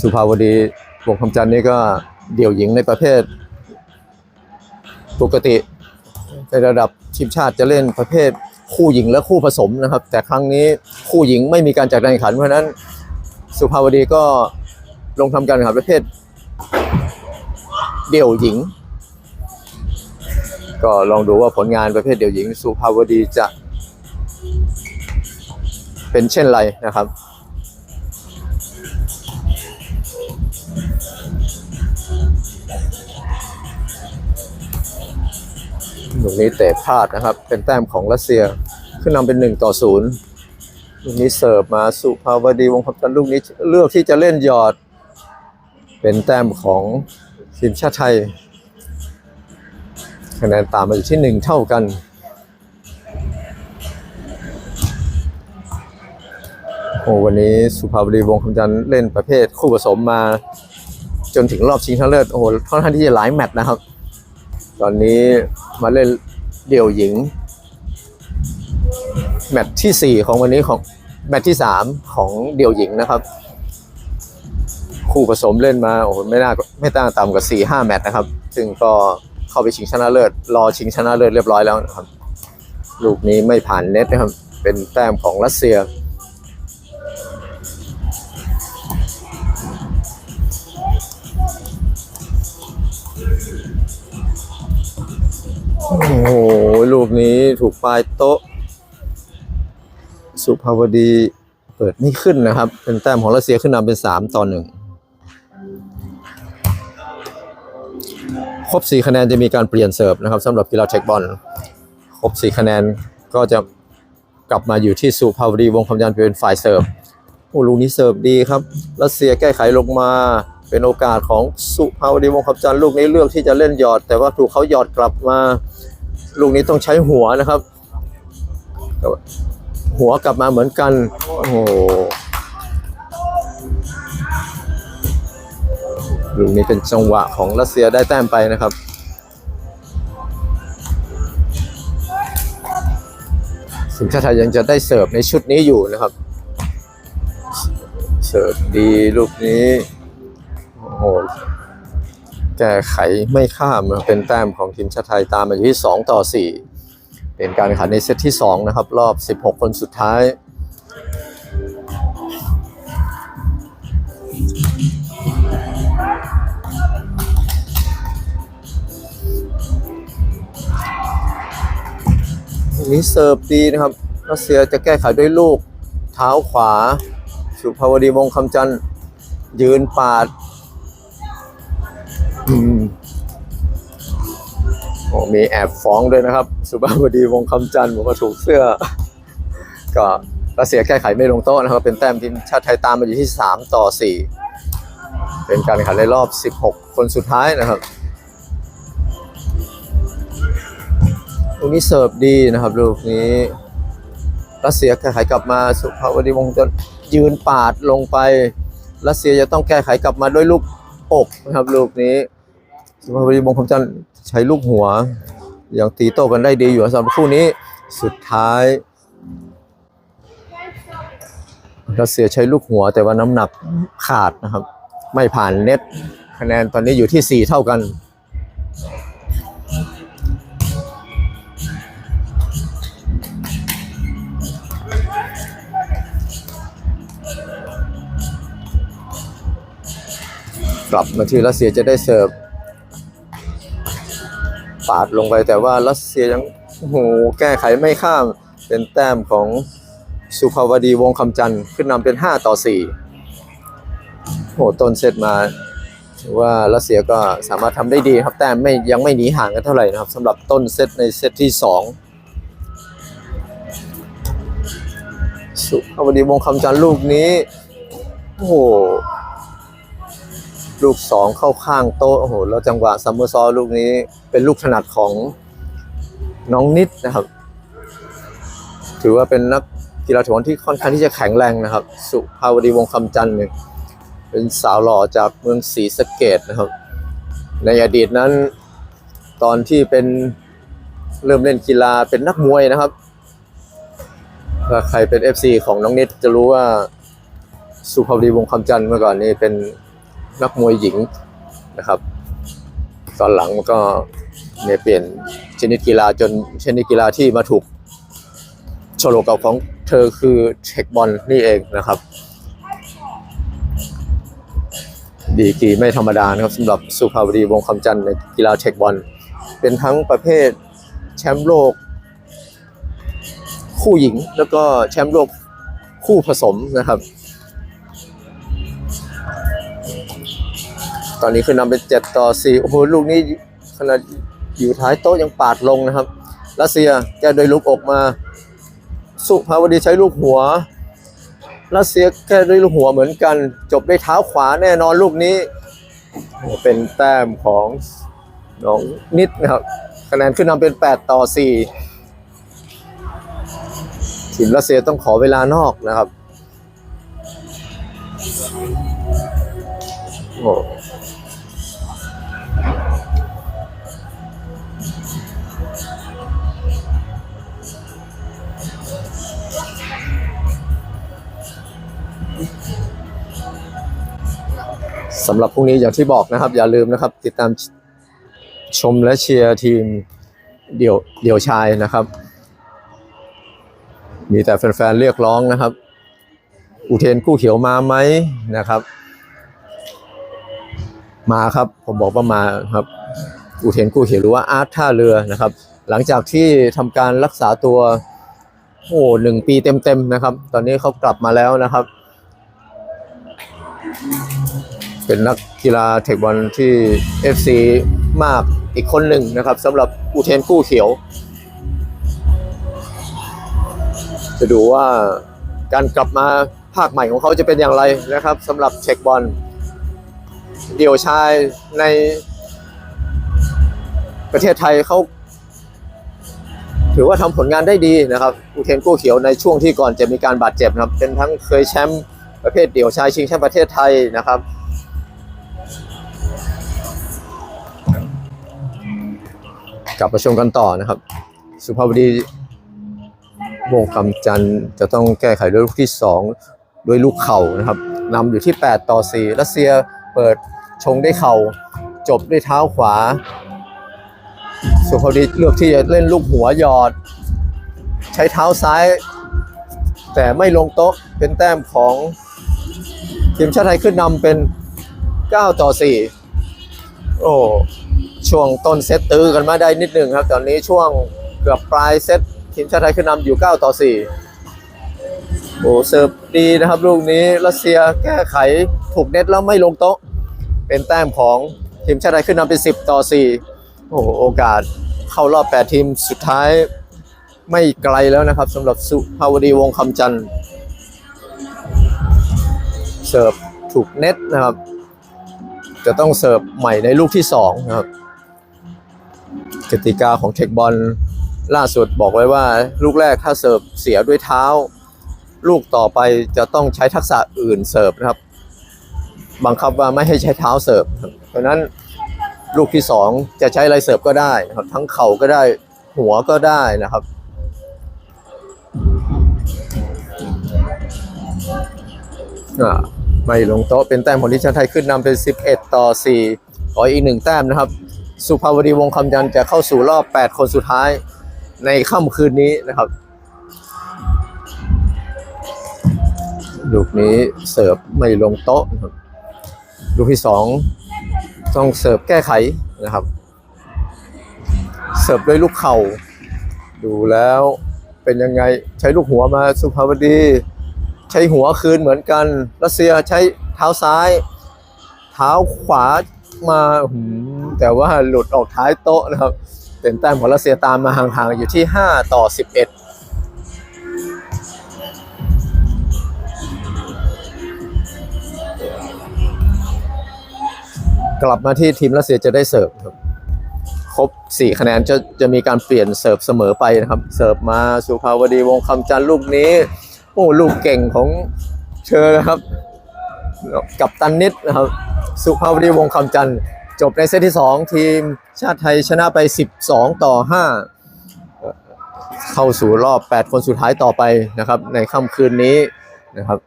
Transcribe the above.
สุภาวดีวงคำจันนี่ก็เดี่ยวหญิงในประเภท ปกติในระดับทีมชาติจะเล่นประเภทคู่หญิงและคู่ผสมนะครับ แต่ครั้งนี้คู่หญิงไม่มีการจัดการแข่งขันเพราะฉะนั้นสุภาวดีก็ลงทำการแข่งขันประเภท เดี่ยวหญิง ก็ลองดูว่าผลงานประเภทเดี่ยวหญิง สุภาวดีจะเป็นเช่นไรนะครับ ลูกนี้เตะพลาดนะครับ เป็นแต้มของรัสเซีย ขึ้นนำเป็นหนึ่งต่อศูนย์ลูกนี้เสิร์ฟมาสุภาวดีวงคำตันลูกนี้เลือกที่จะเล่นหยอด เป็นแต้มของทีมชาติไทย คะแนนตามมาอยู่ที่หนึ่งเท่ากันโอ้วันนี้สุภาวดีวงคำจันทร์เล่นประเภทคู่ผสมมา จนถึงรอบชิงชนะเลิศโอ้โหค่อนข้างที่จะหลายแมตช์นะครับ ตอนนี้ มาเล่นเดี่ยวหญิง แมตช์ที่ 4 ของวันนี้ของแมตช์ที่ 3 ของเดี่ยวหญิงนะครับ คู่ผสมเล่นมาโอ้โหไม่น่าไม่ต่างต่ำกว่า4 5แมตช์นะครับ ซึ่งก็เข้าไปชิงชนะเลิศรอชิงชนะเลิศเรียบร้อยแล้วนะครับ ลูกนี้ไม่ผ่านเน็ตนะครับ เป็นแต้มของรัสเซีย โอ้โหลูกนี้ถูกปลายโต๊ะ สุภาวดีเปิดไม่ขึ้นนะครับ เป็นแต้มของรัสเซียขึ้นนำเป็น3ต่อ1ครบ4คะแนนจะมีการเปลี่ยนเสิร์ฟนะครับสำหรับกีฬาเทคบอลครบ4คะแนนก็จะกลับมาอยู่ที่สุภาวดีวงคำยันเป็นฝ่ายเสิร์ฟโอ้ลูกนี้เสิร์ฟดีครับรัสเซียแก้ไขลงมาเป็นโอกาสของสุภาวดีวงคำจันทร์ลูกนี้เลือกที่จะเล่นหยอด แต่ว่าถูกเขาหยอดกลับมา ลูกนี้ต้องใช้หัวนะครับ หัวกลับมาเหมือนกัน โอ้โหลูกนี้เป็นจังหวะของรัสเซียได้แต้มไปนะครับสิงชาติไทยยังจะได้เสิร์ฟในชุดนี้อยู่นะครับ เสิร์ฟดีลูกนี้ โอ้โห แก้ไขไม่ข้ามเป็นแต้มของทีมชาติไทยตามมาอยู่ที่ 2 ต่อ 4 เป็นการแข่งขันในเซตที่ 2 นะครับ รอบ 16 คนสุดท้าย นี้เสิร์ฟดีนะครับรัสเซียจะแก้ไขด้วยลูก เท้าขวา สุภาวดีวงคำจันทร์ยืนปาด โอ้มีแอบฟ้องด้วยนะครับ สุภาวดีวงคำจันทร์บอกว่าถูกเสื้อ ก็รัสเซียแก้ไขไม่ลงโต๊ะนะครับ เป็นแต้มทีมชาติไทยตามมาอยู่ที่ 3 ต่อ 4 เป็นการแข่งขันในรอบ 16 คนสุดท้ายนะครับลูกนี้เสิร์ฟดีนะครับลูกนี้รัสเซียแก้ไขกลับมาสุภาวดีวงจะยืนปาดลงไปรัสเซียจะต้องแก้ไขกลับมาด้วยลูกอกนะครับลูกนี้สุภาวดีวงคำจันทร์ ช้ลูกหัวยังตีโต้กันได้ดีอยู่สำหรับคู่นี้สุดท้ายรัสเซียใช้ลูกหัวแต่ว่าน้ำหนักขาดนะครับ ไม่ผ่านเน็ตคะแนนตอนนี้อยู่ที่ 4 เท่ากัน กลับมาที่รัสเซียจะได้เสิร์ฟ ปาดลงไปแต่ว่ารัสเซียยังโอ้โหแก้ไขไม่ข้ามเป็นแต้มของสุภาวดีวงคำจันทร์ขึ้นนำเป็น 5 ต่อ 4 โอ้โหต้นเซตมาว่ารัสเซียก็สามารถทำได้ดีครับแต่ไม่ยังไม่หนีห่างกันเท่าไหร่นะครับสำหรับต้นเซตในเซตที่ 2 สุภาวดีวงคำจันทร์ลูกนี้ โอ้โห ลูกสองเข้าข้างโต๊ะโอ้โหแล้วจังหวะซัมเมอร์ซอลลูกนี้เป็นลูกถนัดของน้องนิดนะครับ ถือว่าเป็นนักกีฬาถวนที่ค่อนข้างที่จะแข็งแรงนะครับ สุภาวดีวงคำจันทร์เนี่ยเป็นสาวหล่อจากเมืองศรีสะเกดนะครับ ในอดีตนั้นตอนที่เป็นเริ่มเล่นกีฬาเป็นนักมวยนะครับถ้าใครเป็น FC ของน้องนิดจะรู้ว่าสุภาพดีวงคำจันทร์เมื่อก่อนนี้เป็น นักมวยหญิงนะครับ ตอนหลังก็เนี่ยเปลี่ยนชนิดกีฬาจนชนิดกีฬาที่มาถูกโชโลกับของเธอคือเทคบอลนี่เองนะครับ ดีกีไม่ธรรมดานะครับสำหรับสุภาพดีวงคำจันทร์ในกีฬาเทคบอล เป็นทั้งประเภทแชมป์โลก คู่หญิงแล้วก็แชมป์โลกคู่ผสมนะครับ ตอนนี้คือนำเป็นเจ็ดต่อสี่โอ้โหลูกนี้ขนาดอยู่ท้ายโต๊ะยังปาดลงนะครับรัสเซียแก้โดยลูกอกมา สุภาวดีใช้ลูกหัวรัสเซียแก้ด้วยลูกหัวเหมือนกัน จบด้วยเท้าขวาแน่นอนลูกนี้ เป็นแต้มของน้องนิดนะครับคะแนนขึ้นนำเป็น 8 ต่อ 4 ทีมรัสเซียต้องขอเวลานอกนะครับโอ้ สำหรับพรุ่งนี้อย่างที่บอกนะครับ อย่าลืมนะครับ ติดตามชมและเชียร์ทีมเดี่ยวเดี่ยวชายนะครับ มีแต่แฟนๆเรียกร้องนะครับ อุเทนกู้เขียวมาไหมนะครับ มาครับผมบอกว่ามาครับ อุเทนกู้เขียวหรือว่าอาร์ตท่าเรือนะครับ หลังจากที่ทำการรักษาตัวโอ้หนึ่งปีเต็มๆนะครับ ตอนนี้เขากลับมาแล้วนะครับ เป็นนักกีฬาเทคบอลที่ FC มากอีกคนหนึ่งนะครับสำหรับอุเทนกู้เขียว จะดูว่าการกลับมาภาคใหม่ของเขาจะเป็นอย่างไรนะครับสำหรับเช็คบอล เดี่ยวชายในประเทศไทยเขาถือว่าทำผลงานได้ดีนะครับอุเทนกู้เขียวในช่วงที่ก่อนจะมีการบาดเจ็บนะครับเป็นทั้งเคยแชมป์ประเภทเดี่ยวชายชิงแชมป์ประเทศไทยนะครับ กลับมาชมกันต่อนะครับ สุภาพดีวงคำจันทร์จะต้องแก้ไขด้วยลูกที่ 2 ด้วยลูกเข่านะครับนำอยู่ที่ 8 ต่อ 4 รัสเซียเปิดชงได้วยเข่า จบด้วยเท้าขวา สุภาพดีเลือกที่จะเล่นลูกหัวหยอด ใช้เท้าซ้าย แต่ไม่ลงโต๊ะเป็นแต้มของทีมชาติไทยขึ้นนำเป็น 9 ต่อ 4 โอ้ ช่วงต้นเซตตื้อกันมาได้นิดหนึ่งครับ ตอนนี้ช่วงเกือบปลายเซตทีมชาติไทยขึ้นนำอยู่ 9 ต่อ 4 โอ้เสิร์ฟดีนะครับ ลูกนี้รัสเซียแก้ไขถูกเน็ตแล้วไม่ลงโต๊ะ เป็นแต้มของทีมชาติไทยขึ้นนำเป็น 10 ต่อ 4 โอ้โหโอกาสเข้ารอบ 8 ทีมสุดท้ายไม่ไกลแล้วนะครับสำหรับสุภาวดีวงคำจันทร์เสิร์ฟถูกเน็ตนะครับ จะต้องเสิร์ฟใหม่ในลูกที่2นะครับ กติกาของเทคบอลล่าสุดบอกไว้ว่าลูกแรกถ้าเสิร์ฟเสียด้วยเท้า ลูกต่อไปจะต้องใช้ทักษะอื่นเสิร์ฟนะครับ บังคับว่าไม่ให้ใช้เท้าเสิร์ฟครับเพราะนั้นลูกที่สองจะใช้อะไรเสิร์ฟก็ได้นะครับ ทั้งเข่าก็ได้หัวก็ได้นะครับอ่าไม่ลงโต๊ะเป็นแต้มของทีมชาติไทยขึ้นนำเป็น 11 ต่อ 4 ขออีกหนึ่งแต้มนะครับ สุภาวดีวงคำจันจะเข้าสู่รอบ 8 คนสุดท้ายในค่ำคืนนี้นะครับ ลูกนี้เสิร์ฟไม่ลงโต๊ะลูกที่สองต้องเสิร์ฟแก้ไขนะครับ เสิร์ฟด้วยลูกเข่า ดูแล้วเป็นยังไงใช้ลูกหัวมาสุภาวดี ใช้หัวคืนเหมือนกัน รัสเซียใช้เท้าซ้าย เท้าขวามาหืม แต่ว่าหลุดออกท้ายโต๊ะนะครับ เป็นแต้มของรัสเซียตามมาห่างๆอยู่ที่ 5 ต่อ 11กลับมาที่ทีมรัสเซียจะได้เสิร์ฟครับครบ 4 คะแนนจะจะมีการเปลี่ยนเสิร์ฟเสมอไปนะครับ เสิร์ฟมาสุภาวดีวงคำจันทร์ลูกนี้ โอ้ลูกเก่งของเธอนะครับ กับตันนิดนะครับ สุภาวดีวงคำจันทร์ จบในเซตที่ 2 ทีมชาติไทยชนะไป 12 ต่อ 5 เข้าสู่รอบ 8 คนสุดท้ายต่อไปนะครับ ในค่ำคืนนี้นะครับ